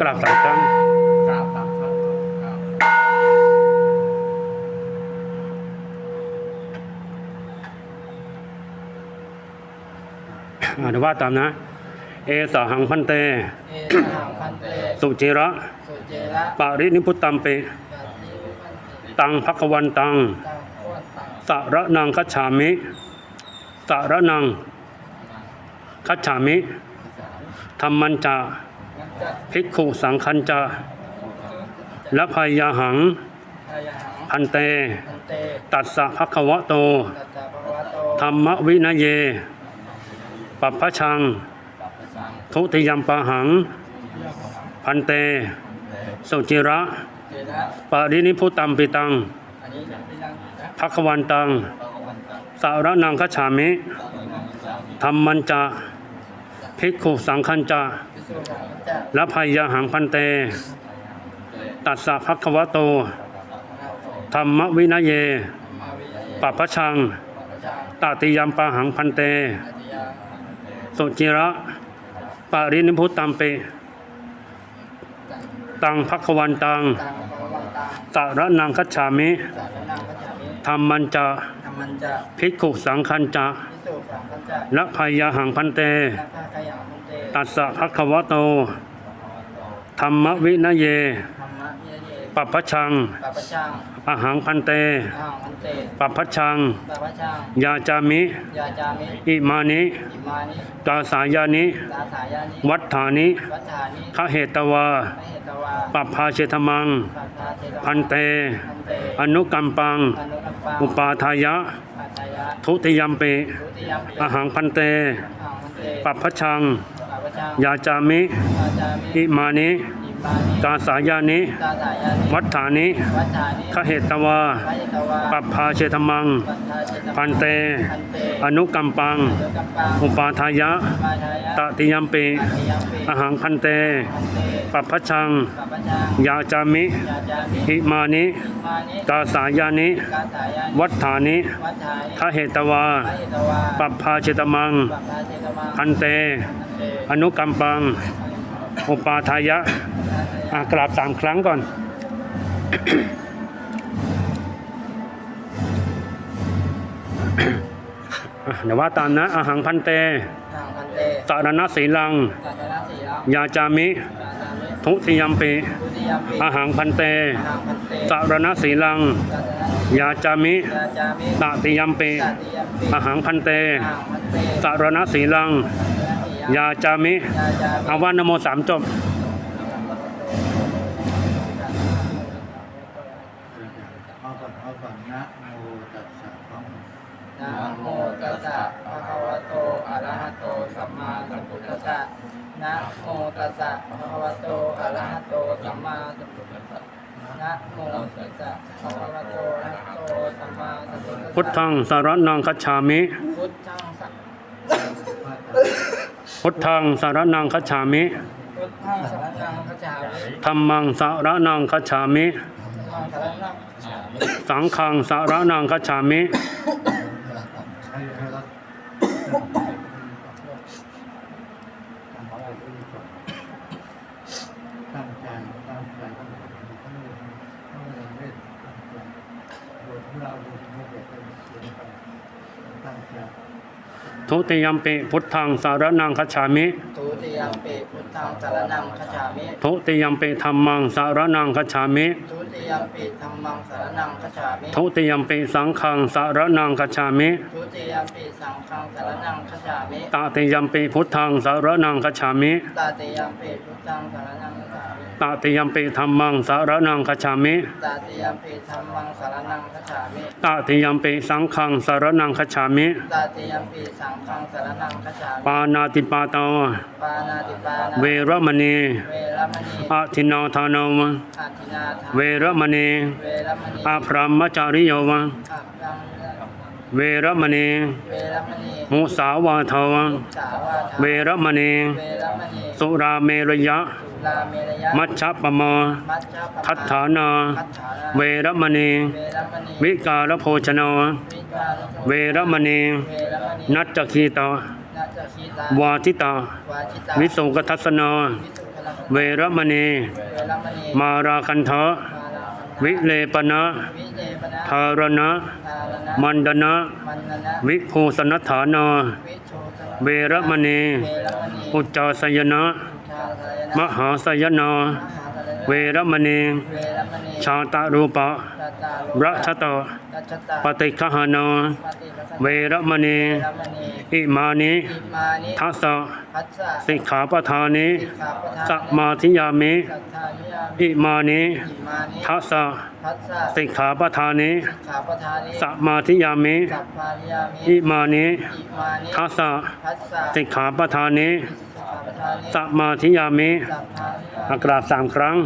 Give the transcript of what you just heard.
กราบสามครั้งกราบสามครั้งครับอ่าเดี๋ยวว่าตามนะ เอสหังพันเต เอสังพันเต สุจิระ สุเจระปารินิพุตตัมเปปฏิวิพันติตังภควันตัง ตังโคตตังสะระนังคัจฉามิสะระนังคัจฉามิธรรมันจะนักจัด ภิกขุสังคันจะและพยาหังทายหังพันเตพันเต ตัสสะภควะโตตัจจภวะโตธรรมวินยเย ปัปพชังปัปปะสัง ทุติยมปะหัง พันเต สุจิระเจระปารินิพุตตัมปิตังอันนี้เป็นยังนะภควันตังภะวันตัง สารนังคัจฉามิธรรมันจะ ภิกขุสังคันจะพิสุสังฆจัดและพยาหังพันเต ตัสสะภควะโต ธรรมวินยเยมาวิยะปัปพชังปัปปะชัง ตติยมปะหังพันเตอติยาสุจิระ ปารินิพุตตัมเป ตังตังภควันตังตังภะวันตังสารนังคัจฉามิสารนังคัจฉามิธรรมันจะธรรมันจะภิกขุสังคันจะพิสุสังฆจัดและพยาหังพันเตนักพากายาพันเต ตัสสะภควะโต ธรรมวินยเยธรรมะเยเย ปัปพชังปัปปะชังอหังพันเตอาหังพันเต ปัปพชังปัปปะชังยาจามิยาจามิ อิมานิอิมานิตาสายานิ ตาสายานิ วัฏฐานิวัฏฐานิขเหตวามเหตวา ปัปพาเชธมังปัปปาเทวาพันเตพันเตอนุกัมปังอนุกัมปัง อุปาทายะปัจจยะ ทุติยมเปทุติยัมปิอหังพันเตอาหังพันเต ปัปพชังปัปปะชังยาจามิยาจามิ อิมานิอิมานิ ตาสายานิตาสายานิวัฏฐานิวัฏฐานิขเหตวาพระเยตวาปัปพาเชธมังปัปปาเทวาพันเตพันเตอนุกัมปังอนุกัมปังอุปาทายะปาทายะตติยมเปปัจจยัมปิอหังพันเตพันเตปัปพชังปัปปะชังยาจามิยาจามิอิมานิอิมานิตาสายานิกาสายานิวัฏฐานิวัฏฐานิขเหตวาพระเยตวาปัปพาเชตมังปัปปาเทวาพันเตพันเต อนุกัมปัง อุปาทายะอะ กราบสามครั้งก่อนอะเดี๋ยวว่าตามนะอาหังพันเตทางพันเตสารณสีลังสัตระสีลังยาจามิยาจามิทุติยมปิทุติยัมปิอาหังพันเตทางพันเตสารณสีลังสัตระสียาจามิยาจามิตติยมปิสัตติยัมปิอาหังพันเตทางพันเตสารณสีลังสัตระสีลังยาจามิ ยาจามิอาว่านโมสามจบ นะโมตัสสะภะคะวะโตอะระหะโตสัมมาสัมพุทธัสสะนะโมตัสสะภะคะวะโตอะระหะโตสัมมาสัมพุทธัสสะนะโมตัสสะภะคะวะโตอะระหะโตสัมมาสัมพุทธัสสะพุทธังสารนังคัจฉามิ พุทธังสัพพุทธังสารนังคัจฉามิพุทธังสรณังคัจฉามิธรรมังสารนังคัจฉามิธัมมังสรณังคัจฉามิสังฆังสารนังคัจฉามิ ให้ให้รักตั้งใจตั้งใจตั้งใจตั้งใจตั้งใจเล่นตั้งใจบทเราบ ทไม่เด็กเป็นเสียงไปตั้งใจทุติยมปิพุทธังสารนังคัจฉามิ ทุติยัมปิพุทธังสรณังคัจฉามิ ทุติยมปิธรรมังสารนังคัจฉามิ ทุ ติยัมปิธัมมังสรณังคัจฉามิทุติยมปิสังฆังสารนังคัจฉามิทุติยัมปิสังฆังสรณังคัจฉามิตติยมปิพุทธังสารนังคัจฉามิตติยัมปิพุทธังสรณังคัจฉามิตติยมปิธรรมังสารนังคัจฉามิตติยัมปิธัมมังสรณังคัจฉามิตติยมปิสังฆังสารนังคัจฉามิตติยัมปิสังฆังสรณังคัจฉามิปานาติปาตาปานาติปานาเวรมณีเวรมณีอาทินนาทานาวอาทินาทาเวรมณีเวรมณีอาพรหมจาริโยวะเวรมณีมุสาวาทวะเวรมณีสุราเมรยะ มัชฌปปมาทัฏฐานา เวรมณี วิการโภชนา เวรมณี นัจจคีตาวาทิตา วิสุงกทัสนา เวรมณี มาราคันเทะมาลาคัน วิเลปนะวิเลปนะทารณะทารณะมันดนะมันนนะวิภูสนัฐานาวิโชตเวรมณี เวรมณีอุจจาสยนะชาสยนะมหาสยนา มหาสยนะเวรมณี เวรมณีชาตารูปะ ระชะตปฏิคหานเวรมณี อิมานิทัสสะสิกขาปทานิสัมมาทิยามิ อิมานิทัสสะสิกขาปทานิสัมมาทิยามิ อิมานิทัสสะสิกขาปทานิสัมมาทิยามิ อากราบสามครั้ง